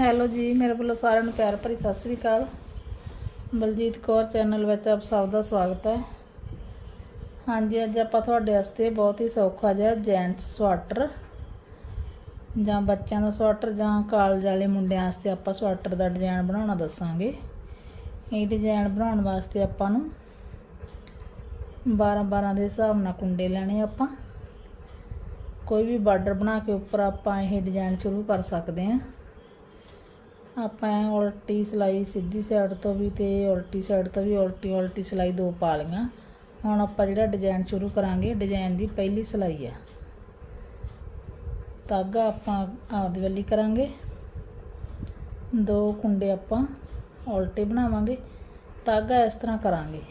Hello ਜੀ, ਮੇਰੇ ਵੱਲੋਂ ਸਾਰਿਆਂ ਨੂੰ ਪਿਆਰ ਭਰੀ ਸਤਿ ਸ੍ਰੀ ਅਕਾਲ। ਬਲਜੀਤ ਕੌਰ ਚੈਨਲ ਵਿੱਚ ਆਪ ਸਭ ਦਾ ਸਵਾਗਤ ਹੈ। ਹਾਂਜੀ, ਅੱਜ ਆਪਾਂ ਤੁਹਾਡੇ ਵਾਸਤੇ ਬਹੁਤ ਹੀ ਸੌਖਾ ਜਿਹਾ ਜੈਂਟਸ ਸਵਾਟਰ ਜਾਂ ਬੱਚਿਆਂ ਦਾ ਸਵਾਟਰ ਜਾਂ ਕਾਲਜ ਵਾਲੇ ਮੁੰਡਿਆਂ ਵਾਸਤੇ ਆਪਾਂ ਸਵਾਟਰ ਦਾ ਡਿਜ਼ਾਈਨ ਬਣਾਉਣਾ ਦੱਸਾਂਗੇ। ਇਹ ਡਿਜ਼ਾਈਨ ਬਣਾਉਣ ਵਾਸਤੇ ਆਪਾਂ ਨੂੰ 12 12 ਦੇ ਹਿਸਾਬ ਨਾਲ ਕੁੰਡੇ ਲੈਣੇ ਆਪਾਂ। ਕੋਈ ਵੀ ਬਾਰਡਰ ਬਣਾ ਕੇ ਉੱਪਰ ਆਪਾਂ ਇਹ ਡਿਜ਼ਾਈਨ ਸ਼ੁਰੂ ਕਰ ਸਕਦੇ ਹਾਂ। ਆਪਾਂ ਉਲਟੀ ਸਿਲਾਈ ਸਿੱਧੀ ਸਾਈਡ ਤੋਂ ਵੀ ਤੇ ਉਲਟੀ ਸਾਈਡ ਤੋਂ ਵੀ ਉਲਟੀ ਉਲਟੀ ਸਿਲਾਈ ਦੋ ਪਾ ਲਈਆਂ। ਹੁਣ ਆਪਾਂ ਜਿਹੜਾ ਡਿਜ਼ਾਈਨ ਸ਼ੁਰੂ ਕਰਾਂਗੇ ਡਿਜ਼ਾਈਨ ਦੀ ਪਹਿਲੀ ਸਿਲਾਈ ਆ। ਤਾਗਾ ਆਪਾਂ ਆਪਦੀ ਵੱਲੀ ਕਰਾਂਗੇ। ਦੋ ਕੁੰਡੇ ਆਪਾਂ ਉਲਟੇ ਬਣਾਵਾਂਗੇ। ਤਾਗਾ ਇਸ ਤਰ੍ਹਾਂ ਕਰਾਂਗੇ।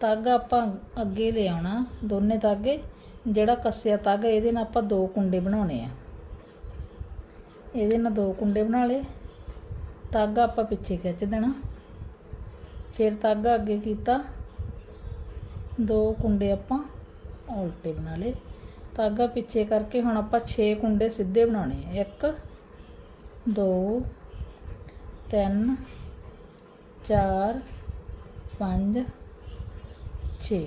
ਤਾਗਾ ਆਪਾਂ ਅੱਗੇ ਲੈ ਆਉਣਾ ਦੋਨੇ ਤਾਗੇ ਜਿਹੜਾ ਕੱਸਿਆ ਤਾਗਾ ਇਹਦੇ ਨਾਲ ਆਪਾਂ ਦੋ ਕੁੰਡੇ ਬਣਾਉਣੇ ਆ। ਇਹਦੇ ਨਾਲ ਦੋ ਕੁੰਡੇ ਬਣਾ ਲਏ। ਧਾਗਾ ਆਪਾਂ ਪਿੱਛੇ ਖਿੱਚ ਦੇਣਾ। ਫਿਰ ਧਾਗਾ ਅੱਗੇ ਕੀਤਾ। ਦੋ ਕੁੰਡੇ ਆਪਾਂ ਉਲਟੇ ਬਣਾ ਲਏ। ਧਾਗਾ ਪਿੱਛੇ ਕਰਕੇ ਹੁਣ ਆਪਾਂ 6 ਕੁੰਡੇ ਸਿੱਧੇ ਬਣਾਉਣੇ ਆ। 1 2 3 4 5 6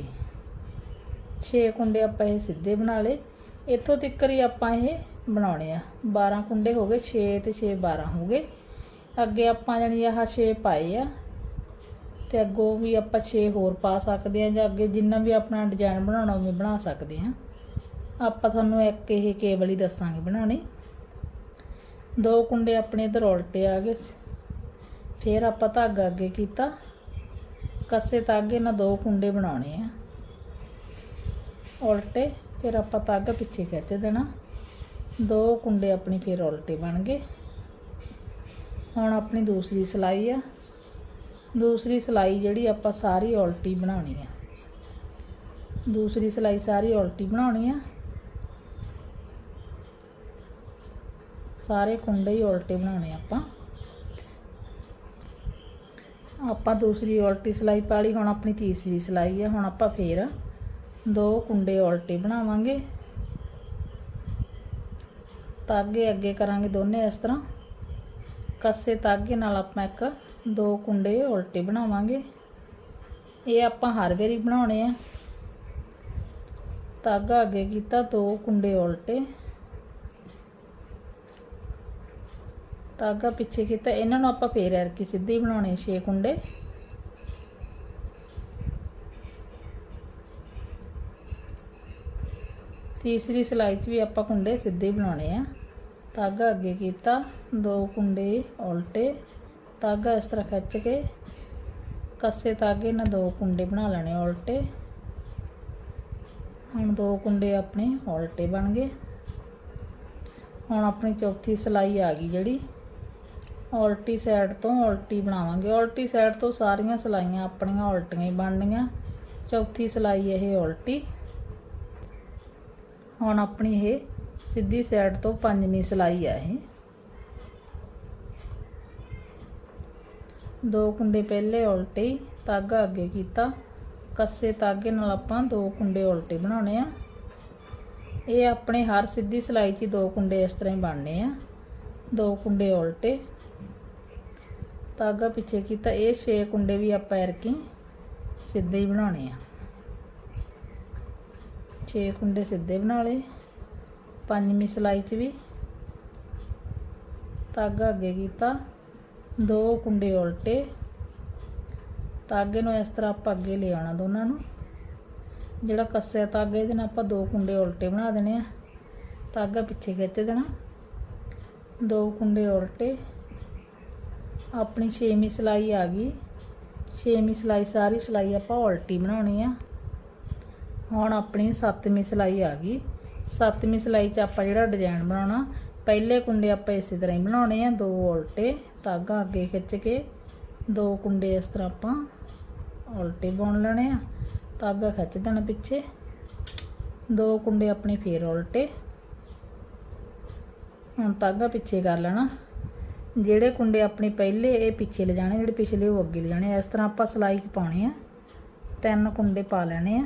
6 ਕੁੰਡੇ ਆਪਾਂ ਇਹ ਸਿੱਧੇ ਬਣਾ ਲਏ। ਇੱਥੋਂ ਤੱਕ ਹੀ ਆਪਾਂ ਇਹ ਬਣਾਉਣੇ ਆ। 12 ਕੁੰਡੇ ਹੋ ਗਏ 6 ਤੇ 6 12 ਹੋ ਗਏ। ਅੱਗੇ ਆਪਾਂ ਜਾਨੀ ਆਹ 6 ਪਾਏ ਆ। ਤੇ ਅੱਗੋਂ ਵੀ ਆਪਾਂ 6 ਹੋਰ ਪਾ ਸਕਦੇ ਆ ਜਾਂ ਅੱਗੇ ਜਿੰਨਾ ਵੀ ਆਪਣਾ ਡਿਜ਼ਾਈਨ ਬਣਾਉਣਾ ਉਵੇਂ ਬਣਾ ਸਕਦੇ ਆ। ਆਪਾਂ ਤੁਹਾਨੂੰ ਇੱਕ ਇਹ ਕੇਬਲ ਹੀ ਦੱਸਾਂਗੇ ਬਣਾਉਣੀ। ਦੋ ਕੁੰਡੇ ਆਪਣੇ ਇਧਰ ਉਲਟੇ ਆ ਗਏ। ਫਿਰ ਆਪਾਂ ਧਾਗਾ ਅੱਗੇ ਕੀਤਾ। ਕੱਸੇ ਧਾਗੇ ਨਾਲ ਦੋ ਕੁੰਡੇ ਬਣਾਉਣੇ ਆ। ਉਲਟੇ, ਫਿਰ ਆਪਾਂ ਧਾਗਾ ਪਿੱਛੇ ਖਿੱਚ ਦੇਣਾ। ਦੋ ਕੁੰਡੇ ਆਪਣੀ ਫਿਰ ਉਲਟੇ ਬਣ ਗਏ। ਹੁਣ ਆਪਣੀ ਦੂਸਰੀ ਸਿਲਾਈ ਆ। ਦੂਸਰੀ ਸਿਲਾਈ ਜਿਹੜੀ ਆਪਾਂ ਸਾਰੀ ਉਲਟੀ ਬਣਾਉਣੀ ਆ। ਦੂਸਰੀ ਸਿਲਾਈ ਸਾਰੀ ਉਲਟੀ ਬਣਾਉਣੀ ਆ। ਸਾਰੇ ਕੁੰਡੇ ਹੀ ਉਲਟੇ ਬਣਾਉਣੇ ਆਪਾਂ। ਆਪਾਂ ਦੂਸਰੀ ਉਲਟੀ ਸਿਲਾਈ ਪਾ ਲਈ, ਹੁਣ ਆਪਣੀ ਤੀਸਰੀ ਸਿਲਾਈ ਆ। ਹੁਣ ਆਪਾਂ ਫੇਰ ਦੋ ਕੁੰਡੇ ਉਲਟੇ ਬਣਾਵਾਂਗੇ। ਤਾਗੇ ਅੱਗੇ ਕਰਾਂਗੇ ਦੋਨੇ ਇਸ ਤਰ੍ਹਾਂ। ਕੱਸੇ ਤਾਗੇ ਨਾਲ ਆਪਾਂ ਇੱਕ ਦੋ ਕੁੰਡੇ ਉਲਟੇ ਬਣਾਵਾਂਗੇ। ਇਹ ਆਪਾਂ ਹਰ ਵਾਰੀ ਬਣਾਉਣੇ ਆ। ਤਾਗਾ ਅੱਗੇ ਕੀਤਾ, ਦੋ ਕੁੰਡੇ ਉਲਟੇ। ਤਾਗਾ ਪਿੱਛੇ ਕੀਤਾ, ਇਹਨਾਂ ਨੂੰ ਆਪਾਂ ਫੇਰ ਐਰ ਕੇ ਸਿੱਧੇ ਬਣਾਉਣੇ 6 ਕੁੰਡੇ। ਤੀਸਰੀ ਸਿਲਾਈ 'ਚ ਵੀ ਆਪਾਂ ਕੁੰਡੇ ਸਿੱਧੇ ਬਣਾਉਣੇ ਆ। ਧਾਗਾ ਅੱਗੇ ਕੀਤਾ, ਦੋ ਕੁੰਡੇ ਉਲਟੇ, ਧਾਗਾ ਇਸ ਤਰ੍ਹਾਂ ਖਿੱਚ ਕੇ ਕੱਸੇ ਧਾਗੇ ਨਾਲ ਦੋ ਕੁੰਡੇ ਬਣਾ ਲੈਣੇ ਉਲਟੇ। ਹੁਣ ਦੋ ਕੁੰਡੇ ਆਪਣੇ ਉਲਟੇ ਬਣ ਗਏ। ਹੁਣ ਆਪਣੀ ਚੌਥੀ ਸਿਲਾਈ ਆ ਗਈ ਜਿਹੜੀ। ਉਲਟੀ ਸਾਈਡ ਤੋਂ ਉਲਟੀ ਬਣਾਵਾਂਗੇ। ਉਲਟੀ ਸਾਈਡ ਤੋਂ ਸਾਰੀਆਂ ਸਿਲਾਈਆਂ ਆਪਣੀਆਂ ਉਲਟੀਆਂ ਹੀ ਬਣਨੀਆਂ। ਚੌਥੀ ਸਿਲਾਈ ਇਹ ਉਲਟੀ। ਹੁਣ ਆਪਣੀ ਇਹ ਸਿੱਧੀ ਸਾਈਡ ਤੋਂ ਪੰਜਵੀਂ ਸਿਲਾਈ ਆ ਇਹ। ਦੋ ਕੁੰਡੇ ਪਹਿਲੇ ਉਲਟੇ ਤਾਗਾ ਅੱਗੇ ਕੀਤਾ। ਕੱਸੇ ਧਾਗੇ ਨਾਲ ਆਪਾਂ ਦੋ ਕੁੰਡੇ ਉਲਟੇ ਬਣਾਉਣੇ ਆ। ਇਹ ਆਪਣੇ ਹਰ ਸਿੱਧੀ ਸਿਲਾਈ 'ਚ ਦੋ ਕੁੰਡੇ ਇਸ ਤਰ੍ਹਾਂ ਹੀ ਬਣਨੇ ਆ। ਦੋ ਕੁੰਡੇ ਉਲਟੇ। ਧਾਗਾ ਪਿੱਛੇ ਕੀਤਾ, ਇਹ 6 ਕੁੰਡੇ ਵੀ ਆਪਾਂ ਐਰਕੀ ਸਿੱਧੇ ਹੀ ਬਣਾਉਣੇ ਆ। 6 ਕੁੰਡੇ ਸਿੱਧੇ ਬਣਾ ਲਏ ਪੰਜਵੀਂ ਸਿਲਾਈ 'ਚ ਵੀ। ਧਾਗਾ ਅੱਗੇ ਕੀਤਾ, ਦੋ ਕੁੰਡੇ ਉਲਟੇ। ਧਾਗੇ ਨੂੰ ਇਸ ਤਰ੍ਹਾਂ ਆਪਾਂ ਅੱਗੇ ਲੈ ਆਉਣਾ ਦੋਨਾਂ ਨੂੰ। ਜਿਹੜਾ ਕੱਸਿਆ ਧਾਗਾ ਇਹਦੇ ਨਾਲ ਆਪਾਂ ਦੋ ਕੁੰਡੇ ਉਲਟੇ ਬਣਾ ਦੇਣੇ ਆ। ਧਾਗਾ ਪਿੱਛੇ ਖਿੱਚ ਦੇਣਾ। ਦੋ ਕੁੰਡੇ ਉਲਟੇ। ਆਪਣੀ 6ਵੀਂ ਸਿਲਾਈ ਆ ਗਈ। 6ਵੀਂ ਸਿਲਾਈ, ਸਾਰੀ ਸਿਲਾਈ ਆਪਾਂ ਉਲਟੀ ਬਣਾਉਣੀ ਆ। ਹੁਣ ਆਪਣੀ 7ਵੀਂ ਸਿਲਾਈ ਆ ਗਈ। 7ਵੀਂ ਸਿਲਾਈ 'ਚ ਆਪਾਂ ਜਿਹੜਾ ਡਿਜ਼ਾਈਨ ਬਣਾਉਣਾ, ਪਹਿਲੇ ਕੁੰਡੇ ਆਪਾਂ ਇਸੇ ਤਰ੍ਹਾਂ ਹੀ ਬਣਾਉਣੇ ਆ, ਦੋ ਉਲਟੇ, ਧਾਗਾ ਅੱਗੇ ਖਿੱਚ ਕੇ, ਦੋ ਕੁੰਡੇ ਇਸ ਤਰ੍ਹਾਂ ਆਪਾਂ ਉਲਟੇ ਬੁਣ ਲੈਣੇ ਆ, ਧਾਗਾ ਖਿੱਚ ਦੇਣਾ ਪਿੱਛੇ, ਦੋ ਕੁੰਡੇ ਆਪਣੇ ਫੇਰ ਉਲਟੇ। ਹੁਣ ਧਾਗਾ ਪਿੱਛੇ ਕਰ ਲੈਣਾ। ਜਿਹੜੇ ਕੁੰਡੇ ਆਪਣੇ ਪਹਿਲੇ, ਇਹ ਪਿੱਛੇ ਲੈ ਜਾਣੇ ਜਿਹੜੇ ਪਿਛਲੇ ਉਹ ਅੱਗੇ ਲੈ ਜਾਣੇ ਇਸ ਤਰ੍ਹਾਂ ਆਪਾਂ ਸਿਲਾਈ 'ਚ ਪਾਉਣੇ ਆ। ਤਿੰਨ ਕੁੰਡੇ ਪਾ ਲੈਣੇ ਆ।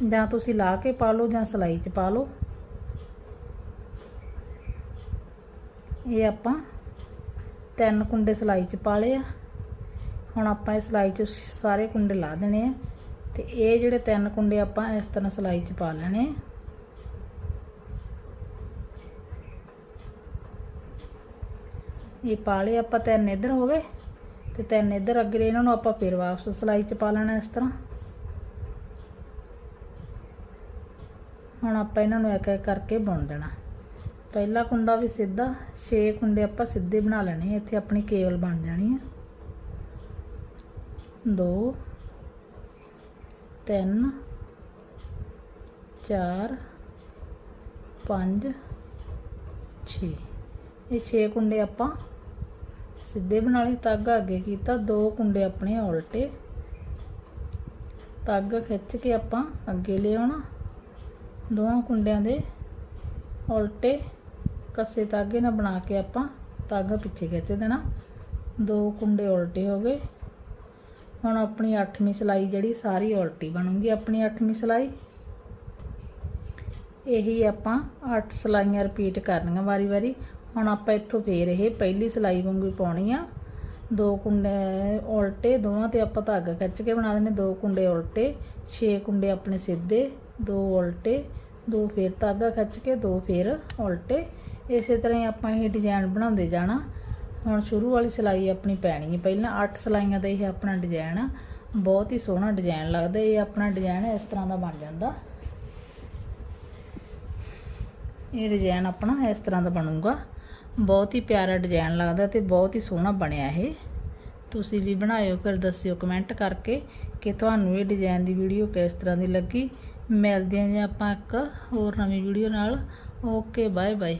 ਜਾਂ ਤੁਸੀਂ ਲਾ ਕੇ ਪਾ ਲਓ ਜਾਂ ਸਿਲਾਈ 'ਚ ਪਾ ਲਓ। ਇਹ ਆਪਾਂ ਤਿੰਨ ਕੁੰਡੇ ਸਿਲਾਈ 'ਚ ਪਾ ਲਏ ਆ। ਹੁਣ ਆਪਾਂ ਇਹ ਸਿਲਾਈ 'ਚ ਸਾਰੇ ਕੁੰਡੇ ਲਾ ਦੇਣੇ ਆ ਤੇ ਇਹ ਜਿਹੜੇ ਤਿੰਨ ਕੁੰਡੇ ਆਪਾਂ ਇਸ ਤਰ੍ਹਾਂ ਸਿਲਾਈ 'ਚ ਪਾ ਲੈਣੇ ਆ। ਇਹ ਪਾ ਲਏ ਆਪਾਂ ਤਿੰਨ ਇੱਧਰ ਹੋ ਗਏ ਤੇ ਤਿੰਨ ਇੱਧਰ ਅੱਗੇ ਇਹਨਾਂ ਨੂੰ ਆਪਾਂ ਫਿਰ ਵਾਪਸ ਸਿਲਾਈ 'ਚ ਪਾ ਲੈਣਾ ਇਸ ਤਰ੍ਹਾਂ। ਹੁਣ ਆਪਾਂ ਇਹਨਾਂ ਨੂੰ ਇੱਕ ਇੱਕ ਕਰਕੇ ਬੁਣ ਦੇਣਾ। ਪਹਿਲਾ ਕੁੰਡਾ ਵੀ ਸਿੱਧਾ 6 ਕੁੰਡੇ ਆਪਾਂ ਸਿੱਧੇ ਬਣਾ ਲੈਣੇ ਇੱਥੇ ਆਪਣੀ ਕੇਵਲ ਬਣ ਜਾਣੀ ਆ। 2 3 4 5 6 ਇਹ 6 ਕੁੰਡੇ ਆਪਾਂ ਸਿੱਧੇ ਬਣਾ ਲਏ ਤਾਗਾ ਅੱਗੇ ਕੀਤਾ, ਦੋ ਕੁੰਡੇ ਆਪਣੇ ਉਲਟੇ। ਤਾਗਾ ਖਿੱਚ ਕੇ ਆਪਾਂ ਅੱਗੇ ਲਿਆਉਣਾ। ਦੋਹਾਂ ਕੁੰਡਿਆਂ ਦੇ ਉਲਟੇ ਕੱਸੇ ਤਾਗੇ ਨਾਲ ਬਣਾ ਕੇ ਆਪਾਂ ਤਾਗਾ ਪਿੱਛੇ ਖਿੱਚ ਦੇਣਾ। ਦੋ ਕੁੰਡੇ ਉਲਟੇ ਹੋ ਗਏ। ਹੁਣ ਆਪਣੀ 8ਵੀਂ ਸਿਲਾਈ ਜਿਹੜੀ ਸਾਰੀ ਉਲਟੀ ਬਣੂਗੀ ਆਪਣੀ 8ਵੀਂ ਸਿਲਾਈ। ਇਹੀ ਆਪਾਂ 8 ਸਿਲਾਈਆਂ ਰਿਪੀਟ ਕਰਨੀਆਂ ਵਾਰੀ-ਵਾਰੀ ਹੁਣ ਆਪਾਂ ਇੱਥੋਂ ਫੇਰ ਇਹ ਪਹਿਲੀ ਸਿਲਾਈ ਵਾਂਗੂ ਪਾਉਣੀ ਆ। ਦੋ ਕੁੰਡੇ ਉਲਟੇ, ਦੋਵਾਂ ਤੇ ਆਪਾਂ ਧਾਗਾ ਖਿੱਚ ਕੇ ਬਣਾ ਦੇਣੇ ਦੋ ਕੁੰਡੇ ਉਲਟੇ 6 ਕੁੰਡੇ ਆਪਣੇ ਸਿੱਧੇ। ਦੋ ਉਲਟੇ, ਦੋ ਫੇਰ ਧਾਗਾ ਖਿੱਚ ਕੇ ਦੋ ਫੇਰ ਉਲਟੇ। ਇਸੇ ਤਰ੍ਹਾਂ ਹੀ ਆਪਾਂ ਇਹ ਡਿਜ਼ਾਈਨ ਬਣਾਉਂਦੇ ਜਾਣਾ। ਹੁਣ ਸ਼ੁਰੂ ਵਾਲੀ ਸਿਲਾਈ ਆਪਣੀ ਪੈਣੀ ਹੈ। ਪਹਿਲਾਂ 8 ਸਿਲਾਈਆਂ ਦਾ ਇਹ ਆਪਣਾ ਡਿਜ਼ਾਈਨ ਆ। ਬਹੁਤ ਹੀ ਸੋਹਣਾ ਡਿਜ਼ਾਈਨ ਲੱਗਦਾ। ਇਹ ਆਪਣਾ ਡਿਜ਼ਾਈਨ ਇਸ ਤਰ੍ਹਾਂ ਦਾ ਬਣ ਜਾਂਦਾ। ਇਹ ਡਿਜ਼ਾਈਨ ਆਪਣਾ ਇਸ ਤਰ੍ਹਾਂ ਦਾ ਬਣੂਗਾ। ਬਹੁਤ ਹੀ ਪਿਆਰਾ ਡਿਜ਼ਾਈਨ ਲੱਗਦਾ ਤੇ ਬਹੁਤ ਹੀ ਸੋਹਣਾ ਬਣਿਆ ਇਹ। ਤੁਸੀਂ ਵੀ ਬਣਾਇਓ, ਫਿਰ ਦੱਸਿਓ ਕਮੈਂਟ ਕਰਕੇ ਕਿ ਤੁਹਾਨੂੰ ਇਹ ਡਿਜ਼ਾਈਨ ਦੀ ਵੀਡੀਓ ਕਿਸ ਤਰ੍ਹਾਂ ਦੀ ਲੱਗੀ। ਮਿਲਦੇ ਹਾਂ ਜੀ ਆਪਾਂ ਇੱਕ ਹੋਰ ਨਵੀਂ ਵੀਡੀਓ ਨਾਲ। Okay bye bye